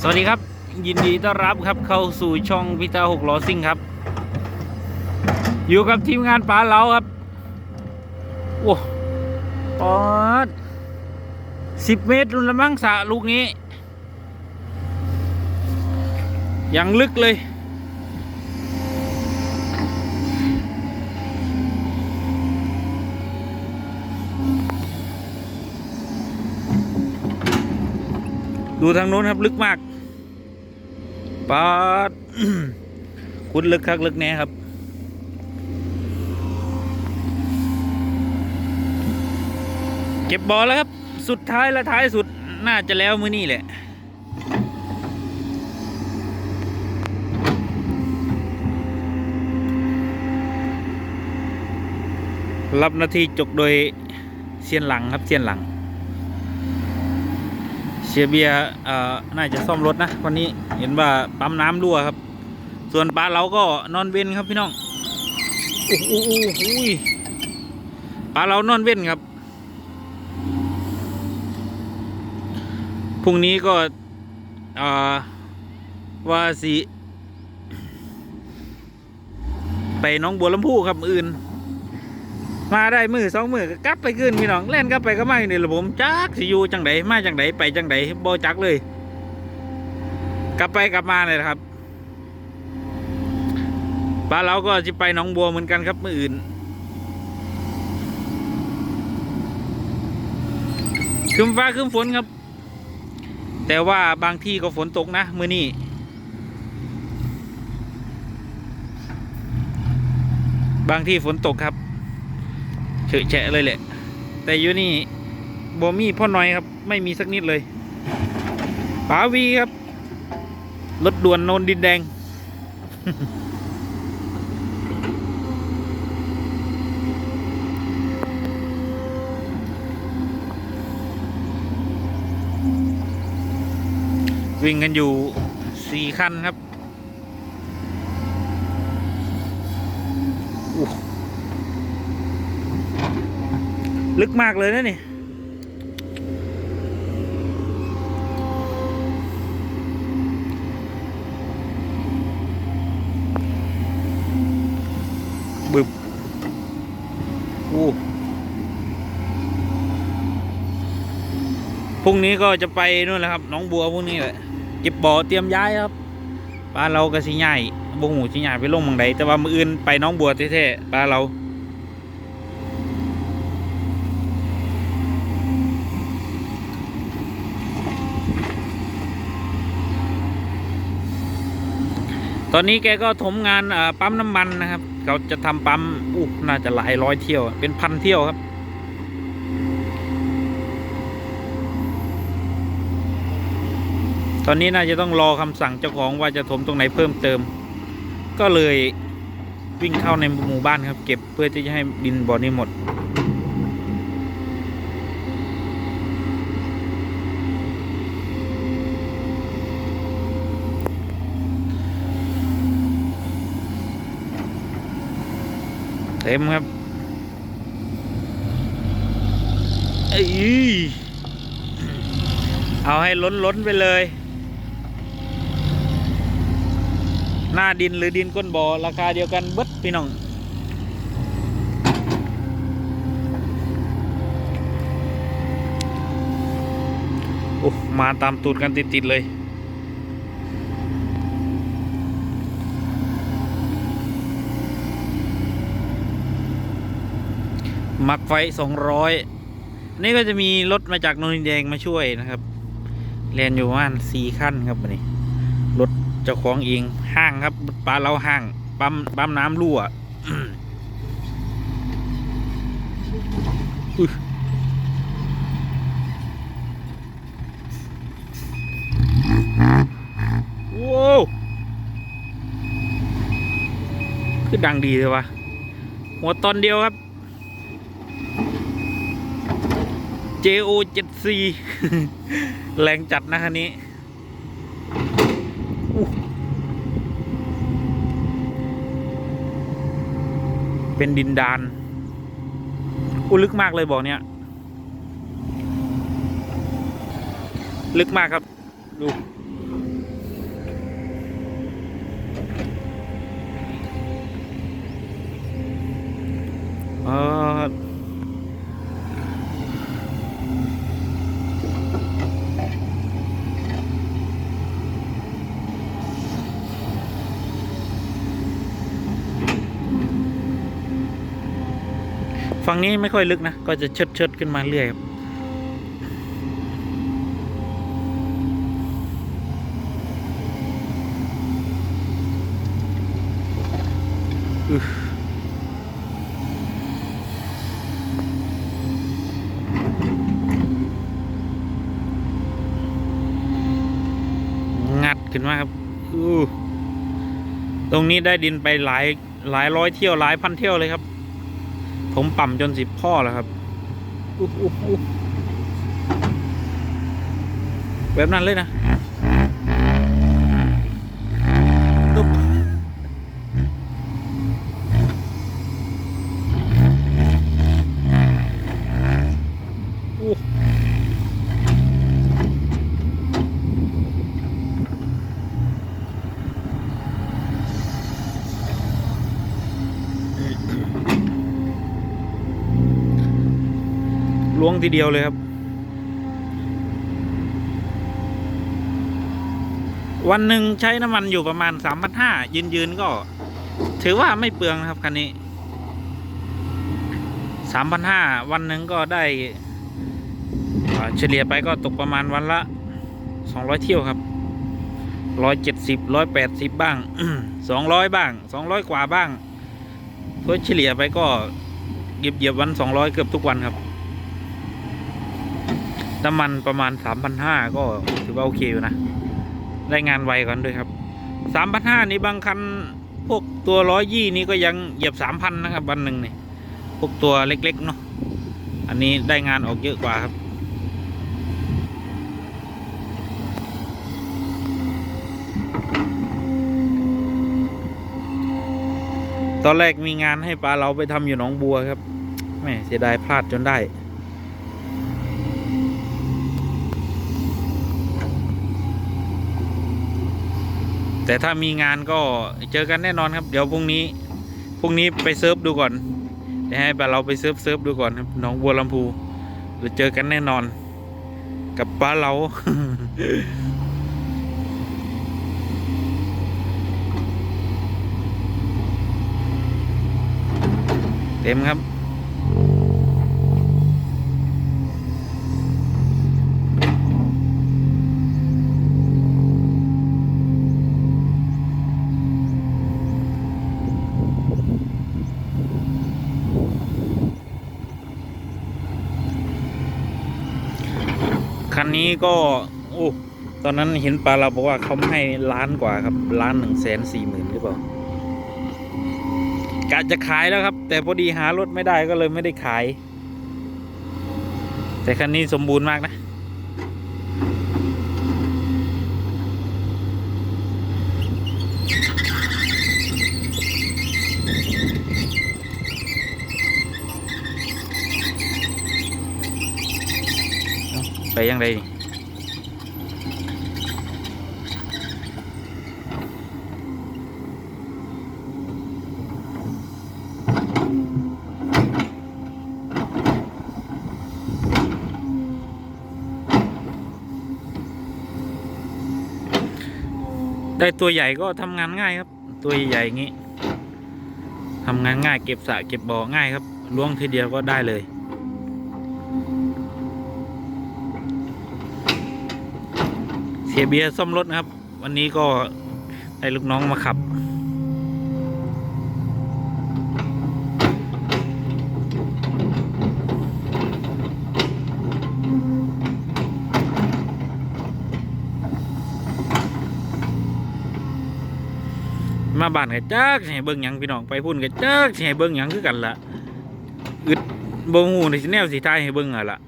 สวัสดีครับ ยินดีต้อนรับครับเข้าสู่ช่องพิตาหกล้อซิ่งครับ อยู่กับทีมงานป๋าเล้าครับโอ้ปอดสิบเมตรรุนละมั้งสะลูกนี้ ยังลึกเลย ดูทางโน้นครับลึกมากปาดคุดลึกคักลึกแน่ครับ เก็บบอลแล้วครับ สุดท้ายและท้ายสุดน่าจะแล้วมือนี่แหละรับหน้าที่จกโดยเซียนหลังครับเซียนหลัง เชียร์เบียร์เอ่อน่าจะซ่อมรถนะวันนี้เห็นว่าปั๊มน้ำรั่วครับ ส่วนปลาเราก็นอนเว้นครับพี่น้องโอ้โหโอ้โหโอ้ปลาเรานอนเว้นครับพรุ่งนี้ก็อ่อว่าสิไปน้องบัวลำพูครับอื่น มาได้มือสองมือกลับไปขึ้นพี่น้องเล่นกลับไปก็มาอยู่ในระบบจักสิอยู่จังไดมาจังไดไปจังไดบ่จักเลย กลับไปกลับมาเลยครับบ้านเราก็จะไปหนองบัวเหมือนกันครับมืออื่น คืมฟ้าคืมฝนครับ แต่ว่าบางที่ก็ฝนตกนะ มือนี้บางที่ฝนตกครับ เฉยแฉะเลยแหละ แต่อยู่นี่บ่มีพ่อน้อยครับ ไม่มีสักนิดเลยป๋าวีครับ รถด่วนโนนดินแดง วิ่งกันอยู่สี่คันครับ ลึกมากเลยนะนี่บึบอู้พรุ่งนี้ก็จะไปนู่นแหละครับน้องบัวพรุ่งนี้แหละเก็บบ่อเตรียมย้ายครับปลาเราก็สิใหญ่บ่หูสิใหญ่ไปลงเมืองใดแต่ว่ามืออื่นไปน้องบัวแท้ๆปลาเรา ตอนนี้แกก็ถมงานปั๊มน้ำมันนะครับ เขาจะทำปั๊มอู้น่าจะหลายร้อยเที่ยว เป็นพันเที่ยวครับ ตอนนี้น่าจะต้องรอคำสั่งเจ้าของว่าจะถมตรงไหนเพิ่มเติม ก็เลยวิ่งเข้าในหมู่บ้านครับ เก็บเพื่อที่จะให้ดินบ่อนี้หมด เต็มครับเอาให้ล้นล้นไปเลย หน้าดินหรือดินก้นบ่อราคาเดียวกันเบิดพี่น้องโอ้มาตามตูดกันติด ๆ เลย มักไฟสองร้อยนี่ก็จะมีรถมาจากนนทแดงมาช่วยนะครับเรียนอยู่ประมาณสี่ขั้นครับวันนี้รถเจ้าของเองห้างครับปลาเราห้างปั๊มปั๊มน้ำรั่วว้าวคือดังดีเลยวะหัวตอนเดียวครับ JO 7 C แรงจัดนะคันนี้ เป็นดินดานอู้ลึกมากเลยบอกเนี้ย ลึกมากครับ ดูอ่า ฝั่งนี้ไม่ค่อยลึกนะ ก็จะเชิดเชิดขึ้นมาเรื่อยครับงัดขึ้นมาครับอู้ตรงนี้ได้ดินไปหลายหลายร้อยเที่ยวหลายพันเที่ยวเลยครับ ผมปั่มจนสิบพ่อแล้วครับอู้อู้อู้แบบนั้นเลยนะ ทีเดียวเลยครับ วันหนึ่งใช้น้ำมันอยู่ประมาณสามพันห้ายืนยืนๆก็ ถือว่าไม่เปลืองนะครับคันนี้สามพันห้าวันหนึ่งก็ได้เฉลี่ยไปก็ตกประมาณวันละสองร้อยเที่ยวครับร้อยเจ็ดสิบร้อยแปดสิบบ้างสองร้อยบ้างสองร้อยกว่าบ้างเพื่อเฉลี่ยไปก็เหยียบเหยียบวันสองร้อยเกือบทุกวันครับ น้ำมันประมาณสามพันห้าก็ถือว่าโอเคอยู่นะ ได้งานไวกันด้วยครับสามพันห้านี่บางคัน พวกตัวร้อยยี่นี่ก็ยังเหยียบสามพันนะครับวันหนึ่งนี่พวกตัวเล็ก ๆ เนาะอันนี้ได้งานออกเยอะกว่าครับตอนแรกมีงานให้ปลาเราไปทำอยู่หนองบัวครับแม่เสียดายพลาดจนได้ แต่ถ้ามีงานก็เจอกันแน่นอนครับ เดี๋ยวพรุ่งนี้พรุ่งนี้ไปเซิร์ฟดูก่อนเดี๋ยวให้เราไปเซิร์ฟเซิร์ฟดูก่อนครับหนองบัวลำพูเดี๋ยวเจอกันแน่นอน กับปลาเราเต็มครับ นี้ก็โอ้ตอนนั้นเห็นปลาเราบอกว่าเขาให้ล้านกว่าครับล้านหนึ่งแสนสี่หมื่นหรือเปล่ากะจะขายแล้วครับ แต่พอดีหารถไม่ได้ก็เลยไม่ได้ขาย แต่คันนี้สมบูรณ์มากนะ ไปยังไงได้ตัวใหญ่ก็ทำงานง่ายครับ ตัวใหญ่อย่างนี้ทำงานง่ายเก็บสะเก็บบ่อง่ายครับล้วงทีเดียวก็ได้เลย สียเบียร์ซ่อมรถนะครับ วันนี้ก็ให้ลูกน้องมาขับ มาบ้านกันจักสิให้เบิ่งหยังพี่น้องไปพุ่นกันจักสิให้เบิ่งหยังคือกันละอึดบ่ฮู้ในแนวสิทายให้เบิ่งอะล่ะ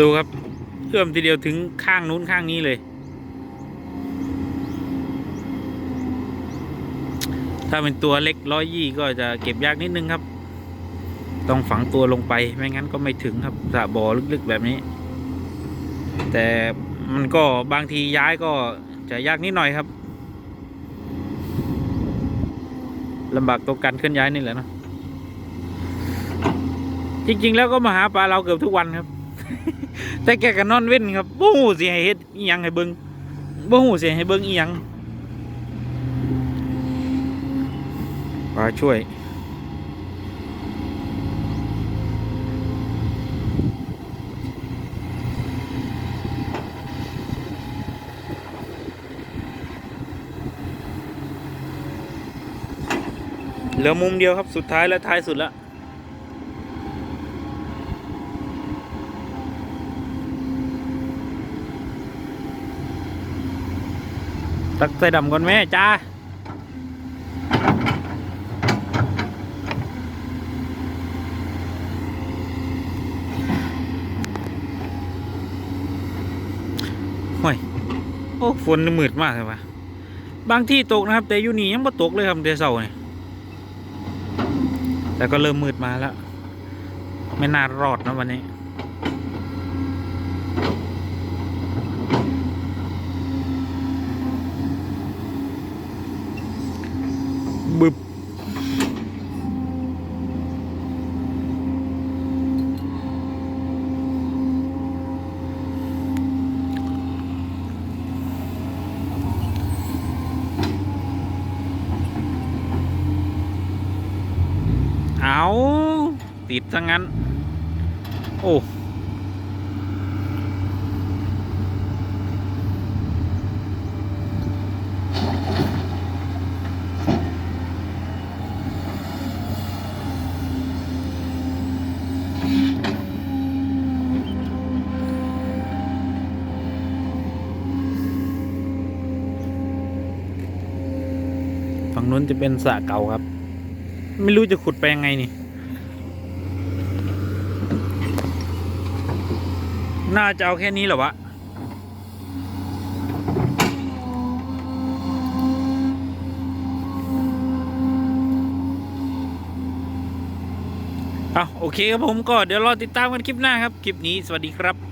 ดูครับเอื้อมทีเดียวถึงข้างนู้นข้างนี้เลย ถ้าเป็นตัวเล็กร้อยยี่ก็จะเก็บยากนิดนึงครับ ต้องฝังตัวลงไปไม่งั้นก็ไม่ถึงครับสระบ่อลึกๆแบบนี้ แต่มันก็บางทีย้ายก็จะยากนิดหน่อยครับลำบากตัวการเคลื่อนย้ายนี่แหละเนอะจริง ๆ แล้วก็มาหาปลาเราเกือบทุกวันครับ แต่แกก็นอนเว้นครับบ่หูสิให้เฮ็ดอีหยังให้เบิ่งบ่หูสิให้เบิ่งอีหยังปลาช่วยเหลือมุมเดียวครับสุดท้ายและท้ายสุดแล้ว ตักใส่ดำก่อนแม่จ้าห่วยโอ้ฝนมืดมากเลยวะบางที่ตกนะครับ แต่อยู่นี่ยังไม่ตกเลยครับเดยวเสาร์นี่แต่ก็เริ่มมืดมาแล้ว ไม่น่ารอดนะวันนี้ บึบเอาติด ซะงั้น โอ้ ฝั่งนู้นจะเป็นสระเก่าครับ ไม่รู้จะขุดไปยังไงนี่ น่าจะเอาแค่นี้เหรอวะ เอาโอเคครับผมก็เดี๋ยวรอติดตามกันคลิปหน้าครับ คลิปนี้สวัสดีครับ